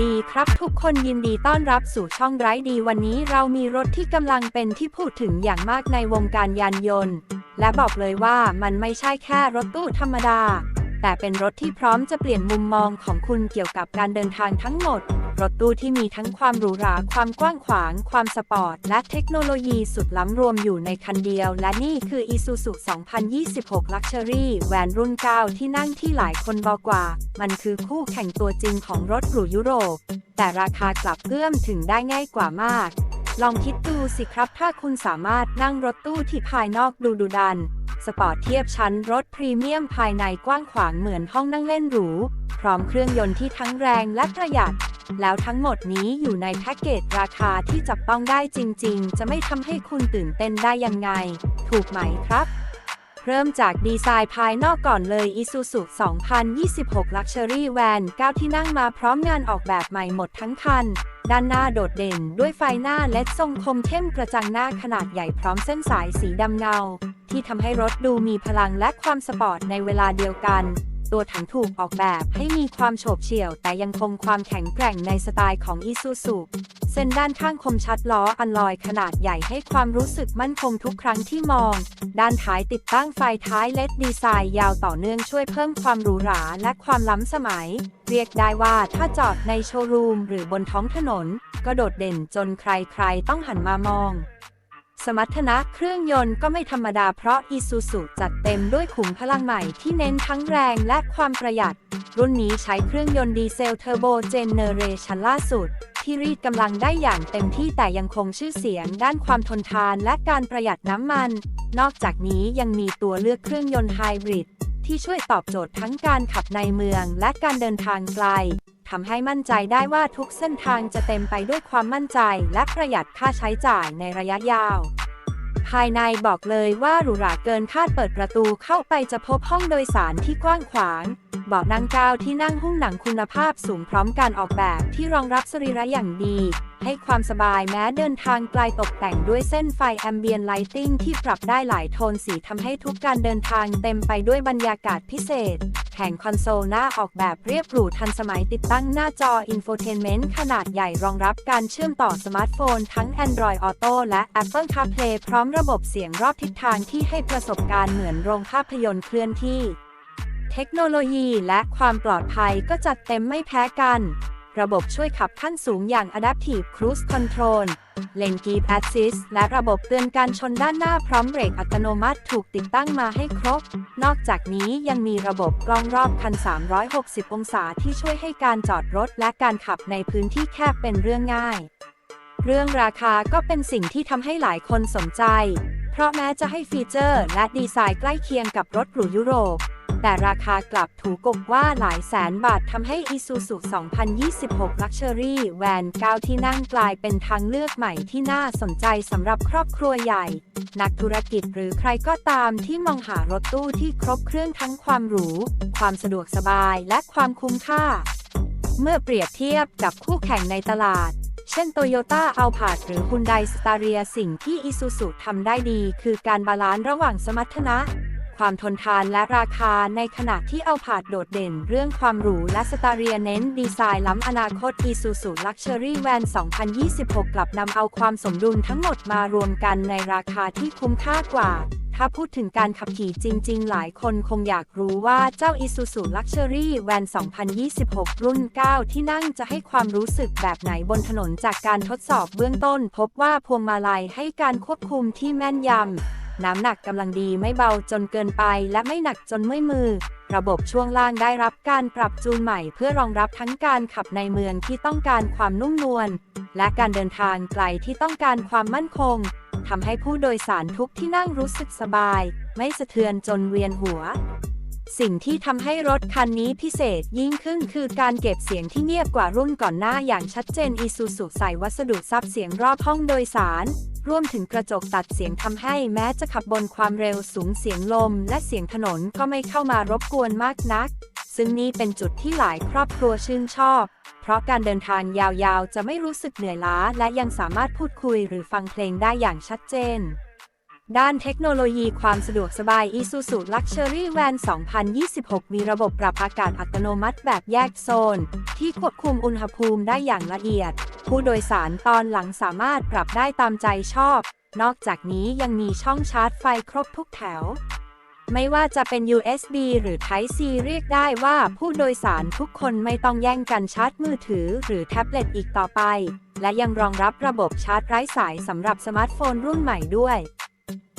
ดีครับ ทุกคนยินดีต้อนรับสู่ช่องไร้ดีวันนี้เรามีรถที่กำลังเป็นที่พูดถึงอย่างมากในวงการยานยนต์ และบอกเลยว่ามันไม่ใช่แค่รถตู้ธรรมดา แต่เป็นรถที่พร้อมจะเปลี่ยนมุมมองของคุณเกี่ยวกับการเดินทางทั้งหมด รถตู้ที่มีทั้งความหรูหรา ความกว้างขวาง ความสปอร์ต และเทคโนโลยีสุดล้ำรวมอยู่ในคันเดียว และนี่คือ Isuzu 2026 Luxury แวนรุ่น 9 ที่นั่งที่หลายคนบอกว่า มันคือคู่แข่งตัวจริงของรถหรูยุโรป แต่ราคากลับเอื้อมถึงได้ง่ายกว่ามาก ลองคิดดูสิครับถ้าคุณสามารถนั่งรถตู้ที่ภายนอกดูดุดัน สปอร์ตเทียบชั้นรถพรีเมียมภายในกว้างขวางเหมือนห้องนั่งเล่นหรูพร้อมเครื่องยนต์ที่ทั้งแรงและประหยัด แล้วทั้งหมดนี้อยู่ในแพ็กเกจราคาที่จับต้องได้จริง ๆ จะไม่ทำให้คุณตื่นเต้นได้ยังไง ถูกไหมครับ เริ่มจากดีไซน์ภายนอกก่อนเลย Isuzu 2026 Luxury Van 9 ที่นั่งมาพร้อมงานออกแบบใหม่หมดทั้งคัน ด้านหน้าโดดเด่นด้วยไฟหน้าเลดทรงคมเข้มกระจังหน้าขนาดใหญ่พร้อมเส้นสายสีดำเงา ที่ทำให้รถดูมีพลังและความสปอร์ตในเวลาเดียวกัน ตัวถังถูกออกแบบให้มีความโฉบเฉี่ยว แต่ยังคงความแข็งแกร่งในสไตล์ของ Isuzu เส้นด้านข้างคมชัดล้ออันลอยขนาดใหญ่ให้ความรู้สึกมั่นคงทุกครั้งที่มอง ด้านท้ายติดตั้งไฟท้ายเลดดีไซน์ยาวต่อเนื่องช่วยเพิ่มความหรูหราและความล้ำสมัย เรียกได้ว่าถ้าจอดในโชว์รูมหรือบนท้องถนน ก็โดดเด่นจนใครๆต้องหันมามอง สมรรถนะเครื่องยนต์ก็ไม่ธรรมดาเพราะ Isuzu จัดเต็มด้วยขุมพลังใหม่ที่เน้นทั้งแรงและความประหยัด รุ่นนี้ใช้เครื่องยนต์ดีเซลเทอร์โบเจเนเรชันล่าสุด ที่รีดกำลังได้อย่างเต็มที่แต่ยังคงชื่อเสียงด้านความทนทานและการประหยัดน้ำมัน นอกจากนี้ยังมีตัวเลือกเครื่องยนต์ไฮบริดที่ช่วยตอบโจทย์ทั้งการขับในเมืองและการเดินทางไกล ทำให้มั่นใจได้ว่าทุกเส้นทางจะเต็มไปด้วยความมั่นใจและประหยัดค่าใช้จ่ายในระยะยาว ภายในบอกเลยว่าหรูหราเกินคาดเปิดประตูเข้าไปจะพบห้องโดยสารที่กว้างขวางเบาะนั่งกาวที่นั่งหุ้มหนังคุณภาพสูงพร้อมการออกแบบที่รองรับสรีระอย่างดี ให้ความสบายแม้เดินทางไกลตกแต่งด้วยเส้นไฟแอมเบียนไลติงที่ปรับได้หลายโทนสีทำให้ทุกการเดินทางเต็มไปด้วยบรรยากาศพิเศษ งคอนโซลหน้าออกแบบเรียบหรูทันสมัยติดตั้งหน้าจออินโฟเทนเมนต์ขนาดใหญ่รองรับการเชื่อมต่อสมาร์ทโฟนทั้ง Android Auto และ Apple CarPlay พร้อมระบบเสียงรอบทิศทางที่ให้ประสบการณ์เหมือนโรงภาพยนตร์เคลื่อนที่ เทคโนโลยีและความปลอดภัยก็จัดเต็มไม่แพ้กัน ระบบช่วยขับขั้นสูงอย่าง Adaptive Cruise Control Lane Keep Assist และระบบเตือนการชนด้านหน้าพร้อมเบรกอัตโนมัติถูกติดตั้งมาให้ครบ นอกจากนี้ยังมีระบบกล้องรอบคัน 360 องศาที่ช่วยให้การจอดรถและการขับในพื้นที่แคบเป็นเรื่องง่าย เรื่องราคาก็เป็นสิ่งที่ทำให้หลายคนสนใจ เพราะแม้จะให้ฟีเจอร์และดีไซน์ใกล้เคียงกับรถหรูยุโรป แต่ราคากลับถูกกบว่าหลายแสนบาททำให้ Isuzu 2026 Luxury Van 9 ที่นั่งกลายเป็นทางเลือกใหม่ที่น่าสนใจสำหรับครอบครัวใหญ่ นักธุรกิจหรือใครก็ตามที่มองหารถตู้ที่ครบเครื่องทั้งความหรู ความสะดวกสบายและความคุ้มค่า เมื่อเปรียบเทียบกับคู่แข่งในตลาดเช่น Toyota a l p a r d หรือ Hyundai Staria สิ่งที่ Isuzu ทำได้ดี คือการบาลานซ์ระหว่างสมรรถนะ ความทนทานและราคาในขณะที่เอาผาดโดดเด่นเรื่องความหรูและสตาเรียเน้นดีไซน์ล้ำอนาคต Isuzu Luxury Van 2026 กลับนำเอาความสมดุลทั้งหมดมารวมกันในราคาที่คุ้มค่ากว่าถ้าพูดถึงการขับขี่จริง ๆ หลายคนคงอยากรู้ว่าเจ้า Isuzu Luxury Van 2026 รุ่น 9 ที่นั่งจะให้ความรู้สึกแบบไหนบนถนนจากการทดสอบเบื้องต้น พบว่าพวงมาลัยให้การควบคุมที่แม่นยำ น้ำหนักกำลังดีไม่เบาจนเกินไปและไม่หนักจนเมื่อยมือ ระบบช่วงล่างได้รับการปรับจูนใหม่เพื่อรองรับทั้งการขับในเมืองที่ต้องการความนุ่มนวล และการเดินทางไกลที่ต้องการความมั่นคงทำให้ผู้โดยสารทุกที่นั่งรู้สึกสบาย ไม่สะเทือนจนเวียนหัว สิ่งที่ทำให้รถคันนี้พิเศษยิ่งขึ้นคือการเก็บเสียงที่เงียบกว่ารุ่นก่อนหน้าอย่างชัดเจน Isuzu ใส่วัสดุซับเสียงรอบห้องโดยสาร รวมถึงกระจกตัดเสียงทำให้แม้จะขับบนความเร็วสูงเสียงลม และเสียงถนนก็ไม่เข้ามารบกวนมากนัก ซึ่งนี่เป็นจุดที่หลายครอบครัวชื่นชอบ เพราะการเดินทางยาวๆ จะไม่รู้สึกเหนื่อยล้า และยังสามารถพูดคุยหรือฟังเพลงได้อย่างชัดเจนด้านเทคโนโลยีความสะดวกสบาย Isuzu Luxury Van 2026 มีระบบปรับอากาศอัตโนมัติแบบแยกโซน ที่ควบคุมอุณหภูมิได้อย่างละเอียด ผู้โดยสารตอนหลังสามารถปรับได้ตามใจชอบ นอกจากนี้ยังมีช่องชาร์จไฟครบทุกแถว ไม่ว่าจะเป็น USB หรือ Type C เรียกได้ว่าผู้โดยสารทุกคนไม่ต้องแย่งกันชาร์จมือถือหรือแท็บเล็ตอีกต่อไป และยังรองรับระบบชาร์จไร้สายสำหรับสมาร์ทโฟนรุ่นใหม่ด้วย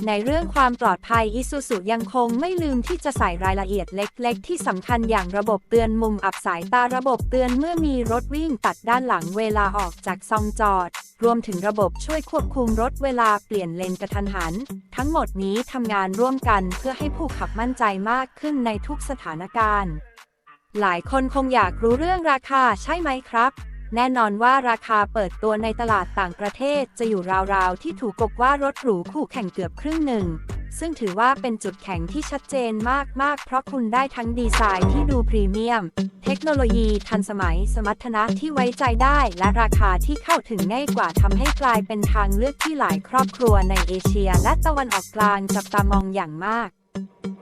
ในเรื่องความปลอดภัย Isuzu ยังคงไม่ลืมที่จะใส่รายละเอียดเล็ก ๆ ที่สำคัญอย่างระบบเตือนมุมอับสายตาระบบเตือนเมื่อมีรถวิ่งตัดด้านหลังเวลาออกจากซองจอด รวมถึงระบบช่วยควบคุมรถเวลาเปลี่ยนเลนกระทันหัน ทั้งหมดนี้ทำงานร่วมกันเพื่อให้ผู้ขับมั่นใจมากขึ้นในทุกสถานการณ์ หลายคนคงอยากรู้เรื่องราคาใช่ไหมครับ แน่นอนว่าราคาเปิดตัวในตลาดต่างประเทศจะอยู่ราวๆที่ถูกกว่ารถหรูคู่แข่งเกือบครึ่งหนึ่ง ซึ่งถือว่าเป็นจุดแข็งที่ชัดเจนมากๆ เพราะคุณได้ทั้งดีไซน์ที่ดูพรีเมียม เทคโนโลยีทันสมัย สมรรถนะที่ไว้ใจได้ และราคาที่เข้าถึงง่ายกว่าทำให้กลายเป็นทางเลือกที่หลายครอบครัวในเอเชีย และตะวันออกกลางจับตามองอย่างมาก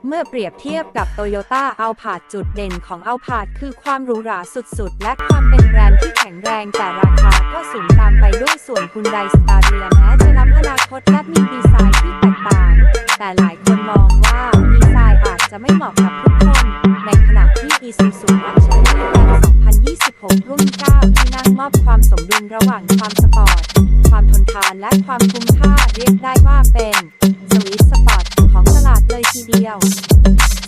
เมื่อเปรียบเทียบกับ Toyota a l p a r d จุดเด่นของ a l p a r d คือความหรูหราสุดๆ และความเป็นแบรนด์ที่แข็งแรงแต่ราคาก็สูงตามไปด้วยส่วนคุณไดสตาเรียแม้จะล้ำอนาคตและมีดีไซน์ที่แตกต่าง แต่หลายคนมองว่าดีไซน์อาจจะไม่เหมาะกับทุกคน ในขณะที่ Isuzu Luxury Van 2026 รุ่น 9 ที่นั่งมอบความสมดุลระหว่างความสปอร์ต ความทนทานและความคุ้มค่าเรียกได้ ยว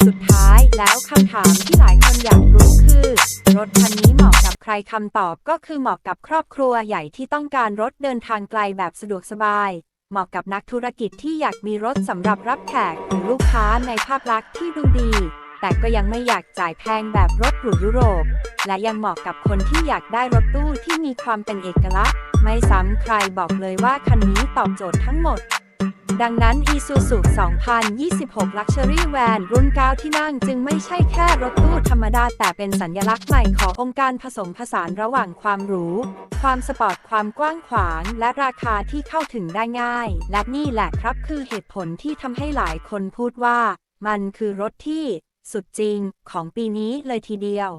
สุดท้ายแล้วคำถามที่หลายคนอยากรู้คือ รถคันนี้เหมาะกับใครคำตอบก็คือเหมาะกับครอบครัวใหญ่ที่ต้องการรถเดินทางไกลแบบสะดวกสบายเหมาะกับนักธุรกิจที่อยากมีรถสำหรับรับแขกหรือลูกค้าในภาพลักษณ์ที่ดูดี แต่ก็ยังไม่อยากจ่ายแพงแบบรถหรูยุโรป และยังเหมาะกับคนที่อยากได้รถตู้ที่มีความเป็นเอกลักษณ์ ไม่ซ้ำใครบอกเลยว่าคันนี้ตอบโจทย์ทั้งหมด ดังนั้น Isuzu 2026 Luxury Van รุ่น 9 ที่นั่งจึงไม่ใช่แค่รถตู้ธรรมดา แต่เป็นสัญลักษณ์ใหม่ขององค์การผสมผสานระหว่างความหรู ความสปอร์ต ความกว้างขวาง และราคาที่เข้าถึงได้ง่าย และนี่แหละครับคือเหตุผลที่ทำให้หลายคนพูดว่า มันคือรถที่สุดจริงของปีนี้เลยทีเดียว